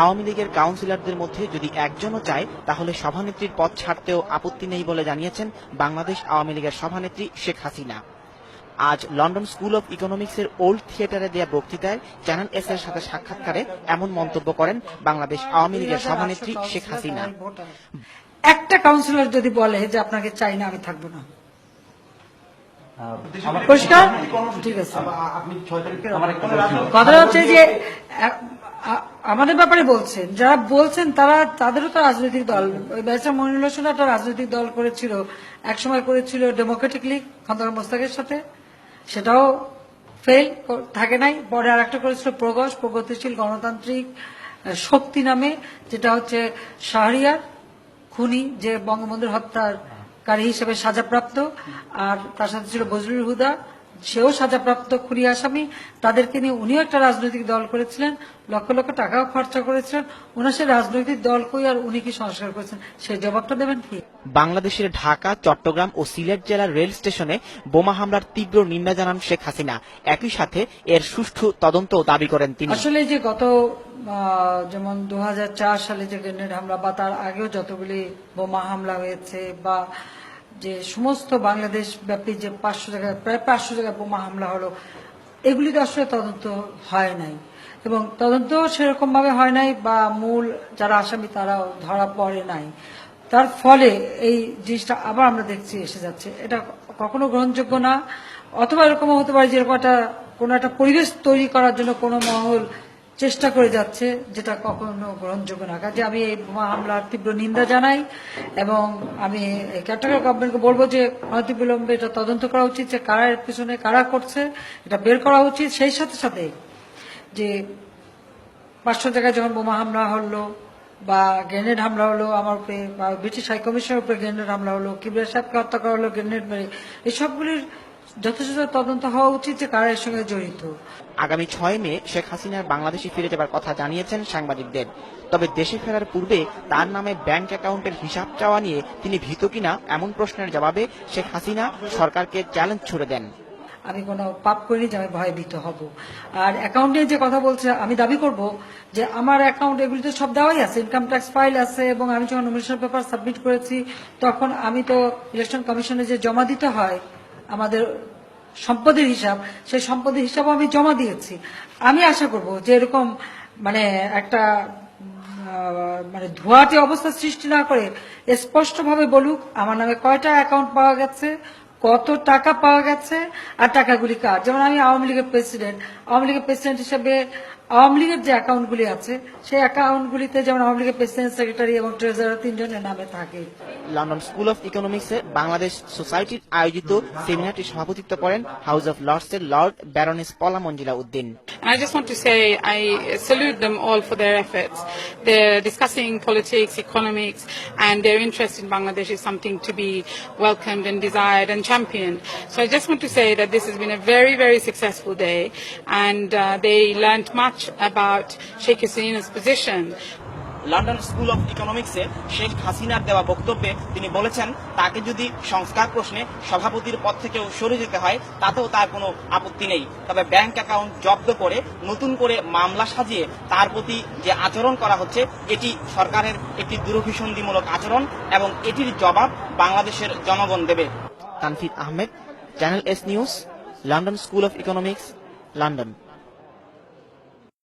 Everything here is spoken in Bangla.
আওয়ামী লীগের কাউন্সিলরদের মধ্যে যদি একজনও চায় তাহলে সভানেত্রীর পদ ছাড়তেও আপত্তি নেই বলে জানিয়েছেন বাংলাদেশ আওয়ামী লীগের সভানেত্রী শেখ হাসিনা। আজ লন্ডন স্কুল অব ইকোনমিক্সের ওল্ড থিয়েটারে দেয়া বক্তৃতায় চ্যানেল এস এর সাথে সাক্ষাৎকারে এমন মন্তব্য করেন বাংলাদেশ আওয়ামী লীগের সভানেত্রী শেখ হাসিনা। একটা কাউন্সিলর যদি বলে যে আপনাকে চাই না আমি থাকব না। পরিষ্কার? ঠিক আছে। কথা হচ্ছে যে আমাদের ব্যাপারে বলছেন। যারা বলছেন, তারা, তাদেরও তো রাজনৈতিক দল। ওই ব্যারিস্টার মনিরুল হোসেন একটা রাজনৈতিক দল করেছিল, একসময় করেছিল ডেমোক্রেটিকলি খন্দকার মোস্তাকের সাথে। সেটাও ফেল, থাকে নাই। পরে আর একটা করেছিল প্রগস প্রগতিশীল গণতান্ত্রিক শক্তি নামে, যেটা হচ্ছে শাহরিয়ার, খুনি, যে বঙ্গবন্ধুর হত্যার কারী হিসেবে সাজাপ্রাপ্ত। আর তার সাথে ছিল বজরুল হুদা। সেও সাজাপ্রাপ্ত খুনি আসামি তাদেরকে নিয়ে উনিও একটা রাজনৈতিক দল করেছিলেন। লক্ষ লক্ষ টাকাও খরচা করেছিলেন। উনার সে রাজনৈতিক দল কই আর উনি কি সংস্কার করেছেন সেই জবাবটা দেবেন কি? বাংলাদেশের ঢাকা চট্টগ্রাম ও সিলেট জেলার রেল স্টেশনে বোমা হামলার তীব্র নিন্দা জানান শেখ হাসিনা। একই সাথে এর সুষ্ঠু তদন্ত দাবি করেন তিনি। আসলে যে গত যেমন দু হাজার চার সালে যে গ্রেনেড হামলা বা তার আগেও যতগুলি বোমা হামলা হয়েছে বা যে সমস্ত বাংলাদেশ ব্যাপী যে পাঁচশো জায়গায়, প্রায় পাঁচশো জায়গায় বোমা হামলা হলো, এগুলি তো আসলে তদন্ত হয় নাই। এবং তদন্ত সেরকম ভাবে হয় নাই বা মূল যারা আসামি তারাও ধরা পড়ে নাই। তার ফলে এই জিনিসটা আবার আমরা দেখছি এসে যাচ্ছে। এটা কখনো গ্রহণযোগ্য না, অথবা এরকমও হতে পারে যে এরকম একটা, কোনো একটা পরিবেশ তৈরি করার জন্য কোনো মহল চেষ্টা করে যাচ্ছে, যেটা কখনো গ্রহণযোগ্য না। কাজে আমি এই বোমা হামলার তীব্র নিন্দা জানাই এবং আমি ক্যাটাগরি গভর্নমেন্টকে বলব যে অনতিবিলম্বে এটা তদন্ত করা উচিত, যে কারা এর পিছনে কারা করছে, এটা বের করা উচিত। সেই সাথে সাথে যে পাঁচশো জায়গায় যখন বোমা হামলা হলো বা গ্রেনেড হামলা হলো, আমার উপরে বা ব্রিটিশ হাই কমিশনের উপরে গ্রেনেড হামলা হলো, কিবরিয়া সাহেবকে হত্যা করা হলো, গ্রেনেড মেরে এসবগুলির যথেষ্ট তদন্ত হওয়া উচিত যে কারা এর সঙ্গে জড়িত। আগামী ছয় মে শেখ হাসিনার বাংলাদেশে ফিরে যাবার কথা জানিয়েছেন সাংবাদিকদের। তবে দেশে ফেরার পূর্বে তার নামে ব্যাংক অ্যাকাউন্টের হিসাব চাওয়া নিয়ে তিনি ভীত কিনা এমন প্রশ্নের জবাবে শেখ হাসিনা সরকারকে চ্যালেঞ্জ ছুড়ে দেন। আমি কোনো পাপ করিনি যে আমি ভয়ভীত হব। আর অ্যাকাউন্টে যে কথা বলছে আমি দাবি করব যে আমার অ্যাকাউন্ট এগুলিতে সব দেওয়াই আছে ইনকাম ট্যাক্স ফাইল আছে এবং আমি যখন নমিনেশন পেপার সাবমিট করেছি তখন আমি তো ইলেকশন কমিশনে যে জমা দিতে হয় আমাদের সম্পদের হিসাব, সেই সম্পদের হিসাবও আমি জমা দিয়েছি। আমি আশা করব যে এরকম মানে একটা মানে ধোয়াটে অবস্থা সৃষ্টি না করে স্পষ্টভাবে বলুক, আমার নামে কয়টা অ্যাকাউন্ট পাওয়া গেছে, কত টাকা পাওয়া গেছে, আর টাকাগুলি কার? যেমন আমি আওয়ামী লীগের প্রেসিডেন্ট, আওয়ামী লীগের প্রেসিডেন্ট হিসেবে আওয়ামী লীগের যে অ্যাকাউন্টগুলি আছে সেই অ্যাকাউন্টগুলিতে যেমন আওয়ামী লীগের প্রেসিডেন্ট সেক্রেটারি এবং ট্রেজারার তিনজনের নামে থাকে লন্ডন স্কুল অফ ইকোনমিক্সে বাংলাদেশ সোসাইটির আয়োজিত সেমিনারটি সভাপতিত্ব করেন House of লর্ডসের Lord baroness Pola Manzila Uddin And I just want to say I salute them all for their efforts. They're discussing politics, economics, and their interest in Bangladesh is something to be welcomed and desired and championed. So I just want to say that this has been a very, very successful day, and uh, they learnt much about Sheikh Hasina's position. London School of ইকোনমিক্সে শেখ হাসিনার দেওয়া বক্তব্যে তিনি বলেছেন তাকে যদি সংস্কার প্রশ্নে সভাপতির পদ থেকেও সরে যেতে হয় তাতেও তার কোনো আপত্তি নেই। তবে ব্যাংক অ্যাকাউন্ট জব্দ করে নতুন করে মামলা সাজিয়ে তার প্রতি যে আচরণ করা হচ্ছে এটি সরকারের একটি দুরভিসন্ধিমূলক আচরণ এবং এটির জবাব বাংলাদেশের জনগণ দেবে। Tanfid Ahmed channel S news London School of Economics London